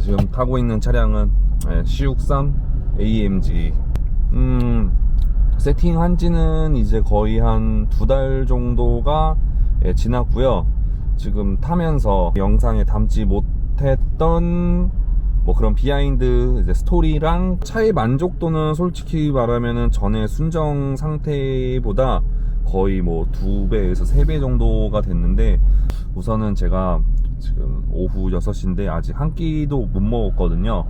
지금 타고 있는 차량은 네, C63 AMG. 음, 세팅한 지는 이제 거의 한 두 달 정도가 예, 지났고요. 지금 타면서 영상에 담지 못했던 뭐 그런 비하인드 스토리랑 차의 만족도는 솔직히 말하면은 전에 순정 상태보다 거의 뭐 두 배에서 세 배 정도가 됐는데 우선은 제가 지금 오후 6시인데 아직 한 끼도 못 먹었거든요.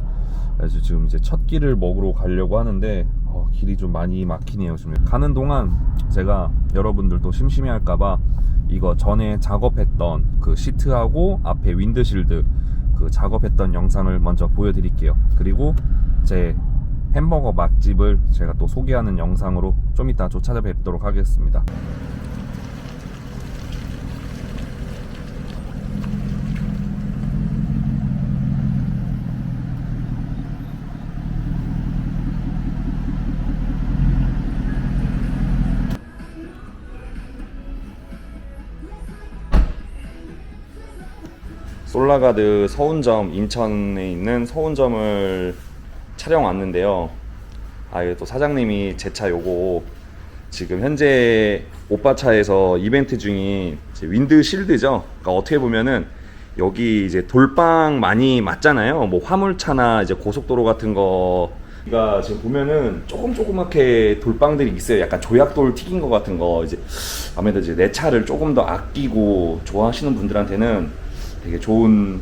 그래서 지금 이제 첫 끼를 먹으러 가려고 하는데 어, 길이 좀 많이 막히네요. 지금 가는 동안 제가 여러분들도 심심해할까봐 이거 전에 작업했던 그 시트하고 앞에 윈드실드 그 작업했던 영상을 먼저 보여드릴게요. 그리고 제 햄버거 맛집을 제가 또 소개하는 영상으로 좀 이따 또 찾아뵙도록 하겠습니다. 솔라가드 서운점 인천에 있는 서운점을 촬영 왔는데요. 아 또 사장님이 제 차 요거 지금 현재 오빠 차에서 이벤트 중인 윈드 실드죠. 그러니까 어떻게 보면은 여기 이제 돌빵 많이 맞잖아요. 뭐 화물차나 이제 고속도로 같은 거. 그러니까 지금 보면은 조금 조그맣게 돌빵들이 있어요. 약간 조약돌 튀긴 거 같은 거. 이제 아무래도 이제 내 차를 조금 더 아끼고 좋아하시는 분들한테는 되게 좋은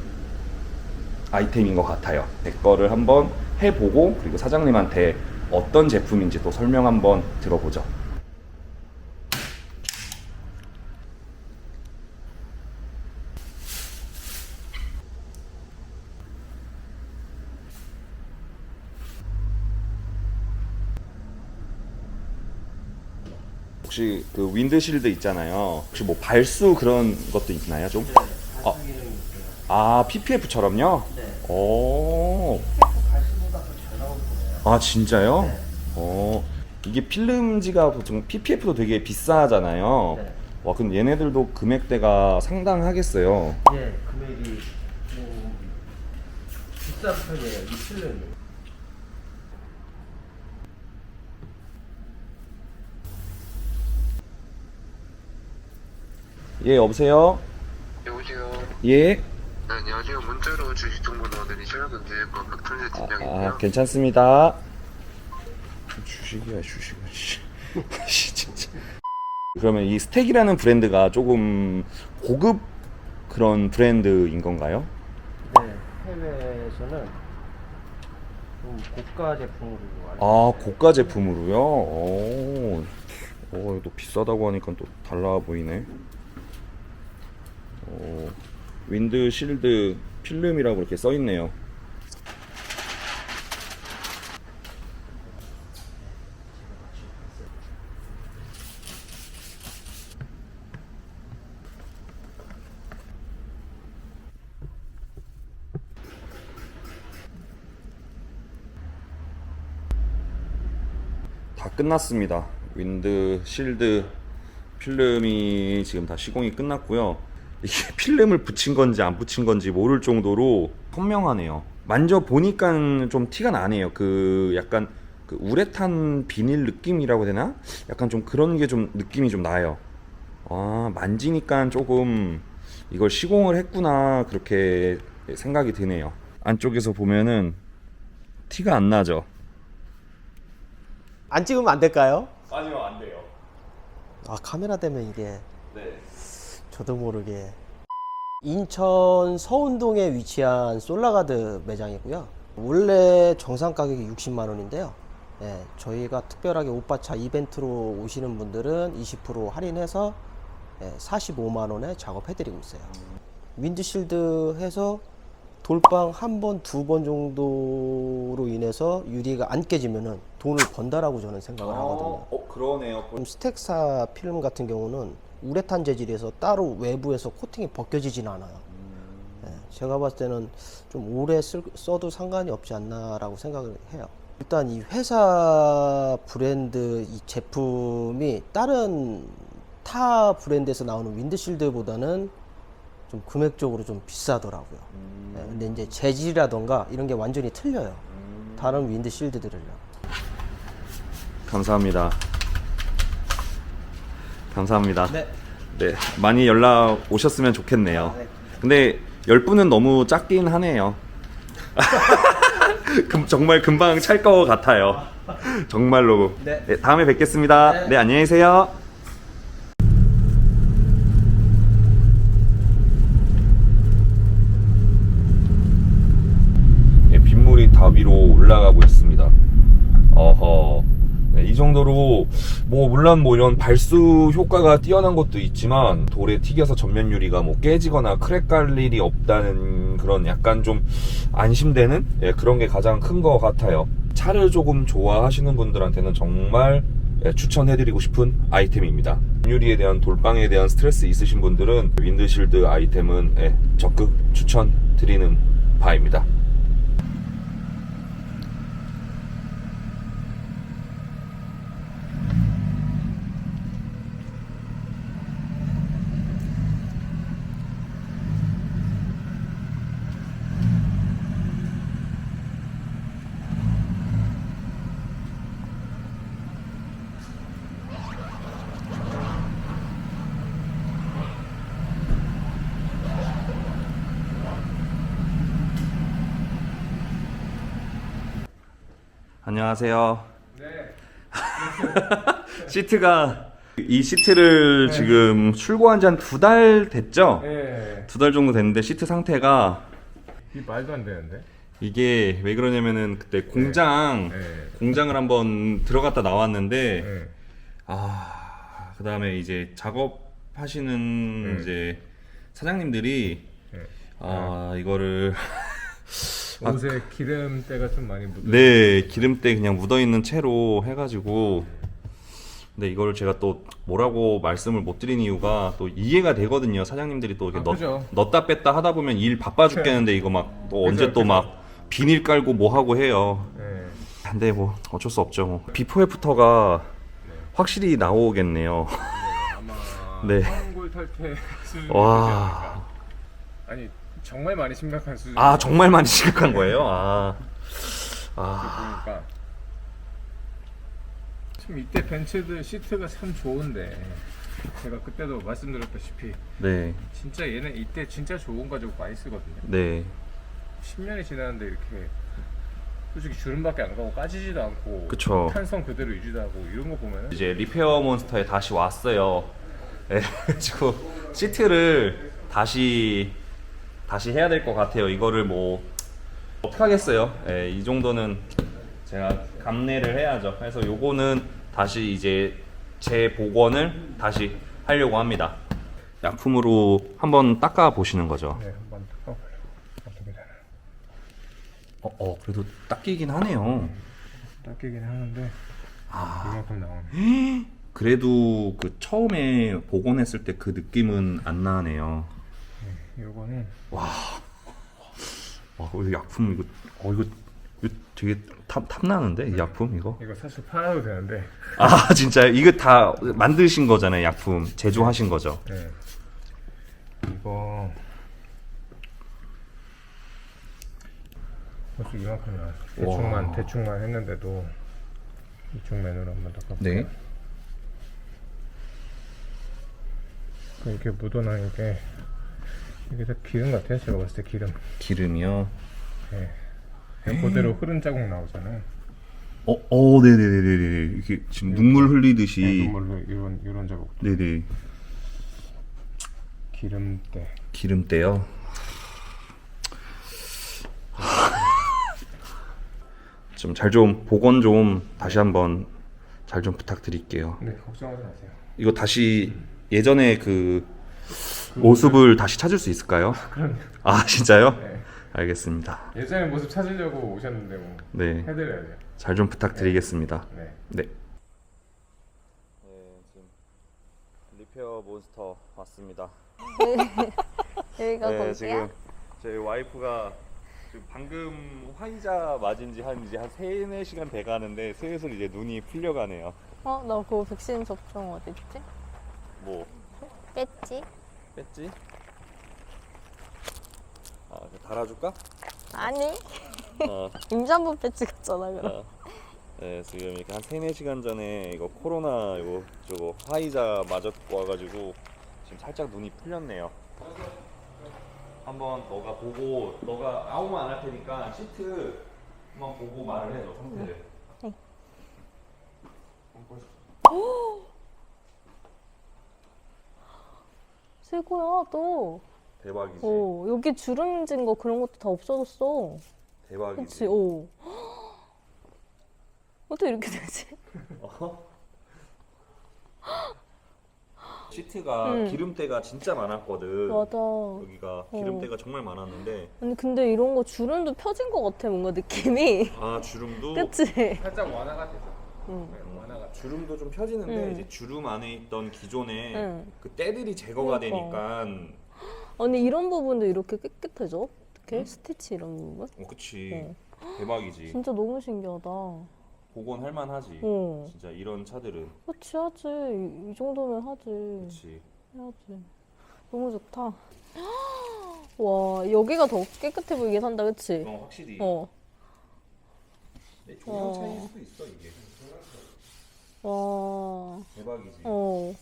아이템인 것 같아요. 제 거를 한번 해보고 그리고 사장님한테 어떤 제품인지 또 설명 한번 들어보죠. 혹시 그 윈드실드 있잖아요. 혹시 뭐 발수 그런 것도 있나요, 좀? 아, 아 PPF처럼요? 네. 오. 발수보다 더 잘 나올 거예요. 아 진짜요? 네. 어 이게 필름지가 보통 PPF도 되게 비싸잖아요. 네. 와 근데 얘네들도 금액대가 상당하겠어요. 예, 금액이 뭐 비싼 편이에요. 이 필름이. 예 여보세요. 여보세요. 예. 네, 안녕하세요. 문자로 주식 정보 넣어드리셨는데 뭐 박준재 팀장이고요. 아 괜찮습니다. 주식이야 주식. 씨. 씨, 진짜. 그러면 이 스택이라는 브랜드가 조금 고급 그런 브랜드인 건가요? 네, 해외에서는 좀 고가 제품으로 알고 아 있어요. 고가 제품으로요? 오, 오, 또 비싸다고 하니까 또 달라 보이네. 오, 윈드 실드 필름이라고 이렇게 써 있네요. 다 끝났습니다. 윈드 실드 필름이 지금 다 시공이 끝났고요. 이게 필름을 붙인 건지 안 붙인 건지 모를 정도로 선명하네요. 만져 보니까 좀 티가 나네요. 그 약간 그 우레탄 비닐 느낌이라고 해야 되나? 약간 좀 그런 게 좀 느낌이 좀 나요. 아, 만지니까 조금 이걸 시공을 했구나 그렇게 생각이 드네요. 안쪽에서 보면은 티가 안 나죠. 안 찍으면 안 될까요? 아니요, 안 돼요. 아 카메라 때문에 이게 네. 저도 모르게 인천 서운동에 위치한 솔라가드 매장이고요. 원래 정상 가격이 60만 원인데요. 예, 저희가 특별하게 오빠차 이벤트로 오시는 분들은 20% 할인해서 예, 45만 원에 작업해드리고 있어요. 윈드실드 해서 돌방 한 번, 두 번 정도로 인해서 유리가 안 깨지면은 돈을 번다라고 저는 생각을 하거든요. 어, 그러네요. 그럼 스텍사 필름 같은 경우는 우레탄 재질에서 따로 외부에서 코팅이 벗겨지진 않아요. 예, 제가 봤을 때는 좀 오래 쓸, 써도 상관이 없지 않나라고 생각을 해요. 일단 이 회사 브랜드 이 제품이 다른 타 브랜드에서 나오는 윈드실드보다는 좀 금액적으로 좀 비싸더라고요. 예, 근데 이제 재질이라던가 이런 게 완전히 틀려요. 다른 윈드실드들이랑. 감사합니다. 감사합니다. 네. 네, 많이 연락 오셨으면 좋겠네요. 근데 10분은 너무 작긴 하네요. 금- 정말 금방 찰 것 같아요. 정말로. 네. 다음에 뵙겠습니다. 네. 네, 안녕히 계세요. 예, 빗물이 다 위로 올라가고 있습니다. 어허. 네, 이 정도로 뭐 물론 뭐 이런 발수 효과가 뛰어난 것도 있지만 돌에 튀겨서 전면 유리가 뭐 깨지거나 크랙 갈 일이 없다는 그런 약간 좀 안심되는 예, 그런 게 가장 큰 것 같아요. 차를 조금 좋아하시는 분들한테는 정말 예, 추천해드리고 싶은 아이템입니다. 유리에 대한 돌방에 대한 스트레스 있으신 분들은 윈드실드 아이템은 예, 적극 추천드리는 바입니다. 안녕하세요. 시트가 이 시트를 지금 출고한 지 한 두 달 됐죠? 예. 두달 정도 됐는데 시트 상태가 이 말도 안 되는데. 이게 왜 그러냐면은 그때 공장 예. 공장을 한번 들어갔다 나왔는데 예. 아 그다음에 이제 작업하시는 음. 이제 사장님들이 예. 아 이거를 옷에 기름때가 좀 많이 묻어. 네 기름때 그냥 묻어 있는 채로 해가지고 근데 이걸 제가 또 뭐라고 말씀을 못 드린 이유가 또 이해가 되거든요 사장님들이 또 이렇게 아, 넣. 넣다 뺐다 하다 보면 일 바빠 죽겠는데 이거 막 또 언제 또. 막 비닐 깔고 뭐 하고 해요 예. 근데 뭐 어쩔 수 없죠 뭐. 비포 애프터가 확실히 나오겠네요 아마 네. 탈퇴 와. 아니 정말 많이 심각한 수준. 아 정말 많이 심각한 거예요 아, 아 보니까 지금 이때 벤츠들 시트가 참 좋은데 제가 그때도 말씀드렸다시피 네, 진짜 얘는 이때 진짜 좋은 가지고 많이 쓰거든요. 네, 10년이 지났는데 이렇게 솔직히 주름밖에 안 가고 까지지도 않고 그쵸. 탄성 그대로 유지도 하고 이런 거 보면은 이제 리페어 몬스터에 다시 왔어요. 예, 그래가지고 시트를 다시 다시 해야 될 것 같아요. 이거를 뭐 어떻게 하겠어요? 예, 이 정도는 제가 감내를 해야죠. 그래서 요거는 다시 이제 재 복원을 다시 하려고 합니다. 약품으로 한번 닦아 보시는 거죠. 네 한번. 어떻게? 어, 어 그래도 닦이긴 하네요. 닦이긴 하는데 아. 이만큼 나오네. 그래도 그 처음에 복원했을 때 그 느낌은 안 나네요. 요거는 와, 이거 약품 이거 어 이거 이거 되게 탐 탐나는데 이 약품 이거? 이거 사실 팔아도 되는데 아 진짜 이거 다 만드신 거잖아요 약품 제조하신 거죠? 네. 이거 벌써 이만큼 나왔어. 대충만 와. 대충만 했는데도 이쪽 면으로 한번 닦아볼게요. 네. 그 이렇게 묻어나는 게 이게 다 기름 같아요. 제가 봤을 때 기름. 기름이요. 네. 그냥 그대로 흐른 자국 나오잖아요. 어, 어, 네네네네네. 이게 지금 눈물 흘리듯이. 네, 눈물로 이런 이런 자국. 네네. 기름때. 기름때요. 좀 잘 좀 복원 좀 다시 한번 잘 좀 부탁드릴게요. 네 걱정하지 마세요. 이거 다시 예전에 그 모습을 다시 찾을 수 있을까요? 아 진짜요? 네. 알겠습니다. 예전에 모습 찾으려고 오셨는데 뭐 네, 해드려야 돼요. 잘 좀 부탁드리겠습니다. 네. 네. 네, 지금 리페어 몬스터 왔습니다. 여기가 네, 거기야? 지금 저희 와이프가 지금 방금 화이자 맞은 지 한 이제 한 3, 4시간 돼 가는데 슬슬 이제 눈이 풀려가네요. 어? 너 그거 백신 접종 어딨지? 뭐 뺐지? 뺐지? 달아줄까? 아니 어. 임산부 배지 같잖아 그럼. 어. 네, 지금 이렇게 한 3, 4시간 전에 이거 코로나 이거 저거 화이자 맞았고 와가지고 지금 살짝 눈이 풀렸네요. 한번 너가 보고 너가 아무 말안할 테니까 시트 한번 보고 말을 해줘 상태를. 새 거야 또. 대박이지. 어 여기 주름진 거 그런 것도 다 없어졌어. 대박이지. 그치? 어. 어떻게 이렇게 되지? 시트가 응. 기름때가 진짜 많았거든. 맞아. 여기가 기름때가 정말 많았는데 아니 근데 이런 거 주름도 펴진 것 같아 뭔가 느낌이. 아 주름도 그치? 살짝 완화가 되죠. 응. 네, 완화가. 주름도 좀 펴지는데 응. 이제 주름 안에 있던 기존의 응. 그 때들이 제거가 그러니까. 되니까 아니 이런 부분도 이렇게 깨끗해져? 어떻게? 스티치 이런 부분? 어 그치 어. 대박이지 진짜 너무 신기하다. 복원할 만하지 어. 진짜 이런 차들은 그치 하지. 이, 이 정도면 하지. 그치 해야지. 너무 좋다. 와 여기가 더 깨끗해 보이게 산다 그치? 어 확실히 어. 내 조명 어. 차이일 수도 있어 이게 와. 대박이지 어.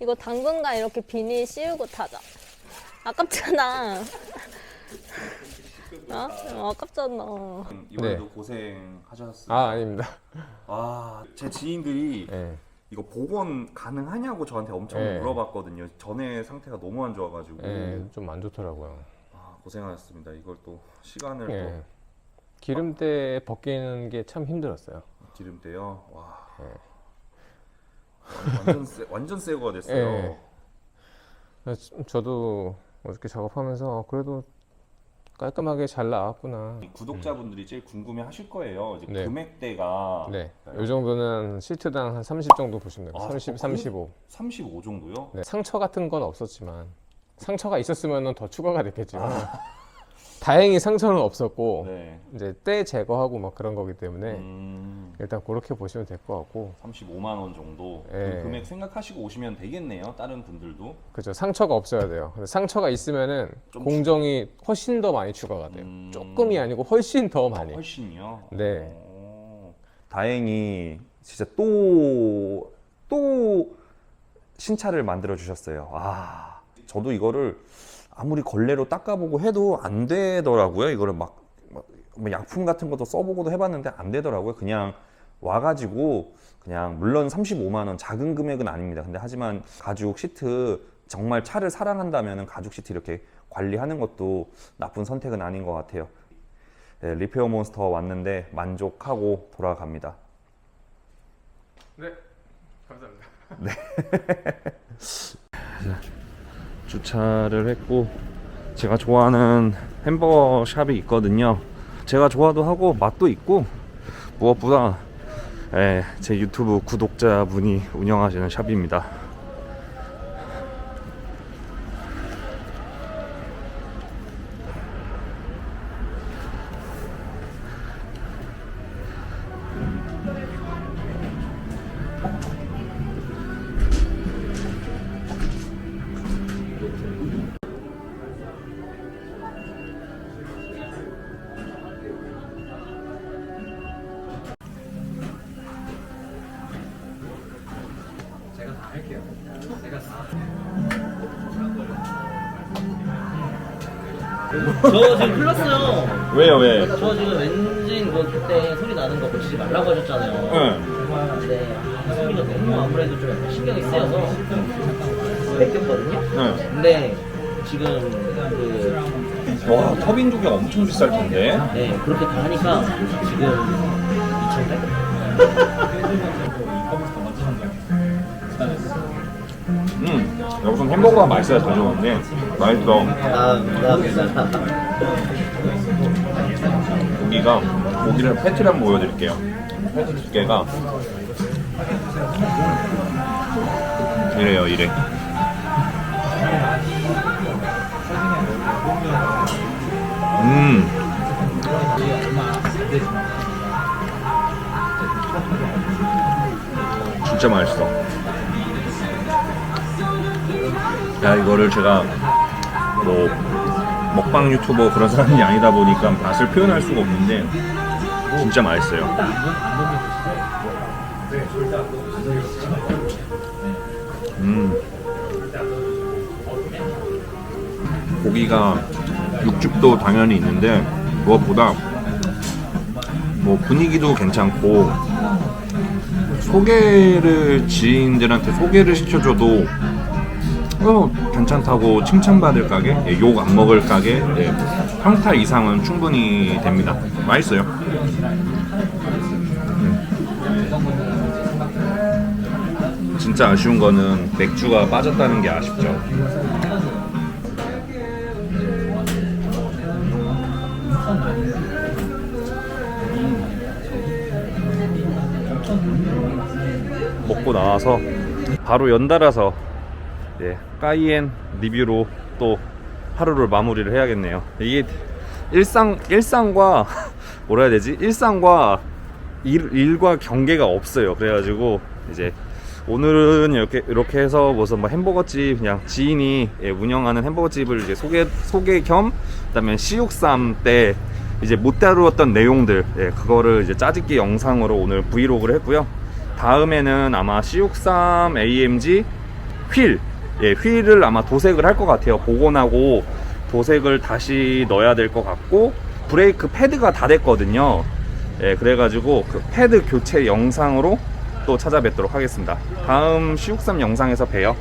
이거 당분간 이렇게 비닐 씌우고 타자. 아깝잖아. 어? 어, 아깝잖아. 음, 이번에도 고생하셨어요 아 아닙니다. 아제 지인들이 네. 이거 복원 가능하냐고 저한테 엄청 네. 물어봤거든요 전에 상태가 너무 안 좋아가지고 네, 좀안 좋더라고요. 아, 고생하셨습니다 이걸 또 시간을 예. 기름때 벗기는 게 참 힘들었어요. 또 기름 때요 와 네. 완전 새, 완전 새 거가 됐어요 예. 그래서 저도 어저께 작업하면서 어, 그래도 깔끔하게 잘 나왔구나. 이 구독자분들이 제일 궁금해 하실 거예요. 이제 네. 금액대가 네. 이 정도는 시트당 한 30 정도 보시면 돼요. 아, 30, 어, 그래? 35. 35 정도요? 네. 상처 같은 건 없었지만 상처가 있었으면 더 추가가 됐겠지만 다행히 상처는 없었고 네. 이제 때 제거하고 막 그런 거기 때문에 음, 일단 그렇게 보시면 될 것 같고 35만 원 정도. 예. 그 금액 생각하시고 오시면 되겠네요. 다른 분들도. 그죠 상처가 없어야 돼요. 근데 상처가 있으면은 좀 공정이 훨씬 더 많이 추가가 돼요. 음. 조금이 아니고 훨씬 더 많이. 훨씬요. 네. 오. 다행히 진짜 또 또 신차를 만들어 주셨어요. 아, 저도 이거를 아무리 걸레로 닦아보고 해도 안 되더라고요. 이거를 막, 막뭐 약품 같은 것도 써보고도 해봤는데 안 되더라고요. 그냥 와가지고 그냥 물론 35만 원 작은 금액은 아닙니다. 근데 하지만 가죽 시트 정말 차를 사랑한다면 가죽 시트 이렇게 관리하는 것도 나쁜 선택은 아닌 것 같아요. 네, 리페어 몬스터 왔는데 만족하고 돌아갑니다. 네. 감사합니다. 주차를 했고 제가 좋아하는 햄버거 샵이 있거든요. 제가 좋아도 하고 맛도 있고 무엇보다 예, 제 유튜브 구독자분이 운영하시는 샵입니다. 저 지금 흘렀어요. 왜요 왜? 저 지금 엔진 그때 소리 나는 거 고치지 말라고 하셨잖아요. 응. 근데 소리가 너무 아무래도 좀 약간 신경이 쓰여서 뺏겼거든요. 응. 근데 지금 그 와 터빈 조개 엄청 비쌀 텐데. 네, 그렇게 다 하니까 지금 2,800원. 음 여기선 햄버거가 맛있어야 잘 먹었네. 맛있어. 고기가 고기를 패티를 한번 보여드릴게요. 패티 두께가 이래요 이래. 음. 진짜 맛있어. 야 이거를 제가 뭐 먹방 유튜버 그런 사람이 아니다 보니까 맛을 표현할 수가 없는데 진짜 맛있어요. 음. 고기가 육즙도 당연히 있는데 무엇보다 뭐 분위기도 괜찮고 소개를 지인들한테 소개를 시켜줘도 어 괜찮다고 칭찬받을 가게 예, 욕안 먹을 가게 예, 평타 이상은 충분히 됩니다. 맛있어요. 음. 진짜 아쉬운 거는 맥주가 빠졌다는 게 아쉽죠. 먹고 나와서 바로 연달아서 예, 까이엔 리뷰로 또 하루를 마무리를 해야겠네요. 이게 일상 일상과 뭐라 해야 되지? 일상과 일, 일과 경계가 없어요. 그래가지고 이제 오늘은 이렇게 이렇게 해서 무슨 뭐 햄버거집 그냥 지인이 예, 운영하는 햄버거집을 이제 소개 소개 겸 그다음에 C63 때 이제 못 다루었던 내용들 예, 그거를 이제 짜집기 영상으로 오늘 브이로그를 했고요. 다음에는 아마 C63 AMG 휠, 예, 휠을 아마 도색을 할 것 같아요. 복원하고 도색을 다시 넣어야 될 것 같고 브레이크 패드가 다 됐거든요. 예, 그래가지고 그 패드 교체 영상으로 또 찾아뵙도록 하겠습니다. 다음 C63 영상에서 봬요.